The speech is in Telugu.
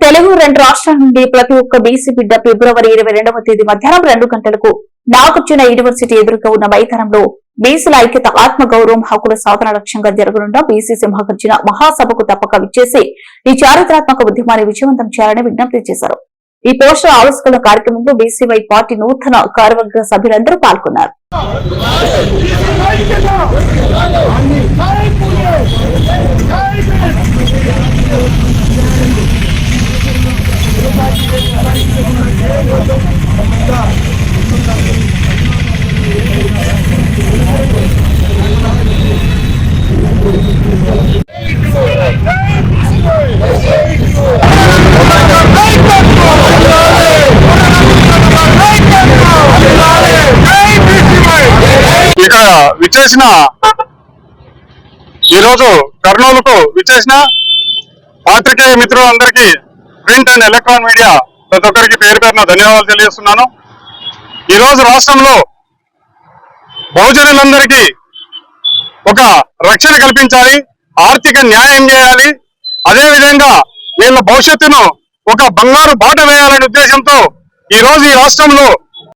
తెలుగు రెండు రాష్ట్రాల నుండి ప్రతి ఒక్క బీసీ బిడ్డ ఫిబ్రవరి ఇరవై రెండవ తేదీ మధ్యాహ్నం రెండు గంటలకు నాగార్జున యూనివర్సిటీ ఎదురుగా ఉన్న మైదానంలో బీసీల ఐక్యత ఆత్మ గౌరవం హక్కుల సాధన లక్ష్యంగా జరగనున్న బీసీ సింహగర్జన మహాసభకు తప్పక విచ్చేసి ఈ చారిత్రాత్మక ఉద్యమాన్ని విజయవంతం చేయాలని విజ్ఞప్తి చేశారు. ఈ పోస్టర్ ఆవిష్కరణ కార్యక్రమంలో బీసీవై పార్టీ నూతన కార్యవర్గ సభ్యులందరూ పాల్గొన్నారు. విచ్చేసిన ఈరోజు కర్నూలుకు విచ్చేసిన పాత్రికేయ మిత్రులందరికీ ప్రింట్ అండ్ ఎలక్ట్రాన్ మీడియా ప్రతి ఒక్కరికి పేరు పేరున ధన్యవాదాలు తెలియజేస్తున్నాను. ఈరోజు రాష్ట్రంలో బహుజనులందరికీ ఒక రక్షణ కల్పించాలి ఆర్థిక న్యాయం చేయాలి. అదేవిధంగా వీళ్ళ భవిష్యత్తును ఒక బంగారు బాట వేయాలనే ఉద్దేశంతో ఈ రోజు ఈ రాష్ట్రంలో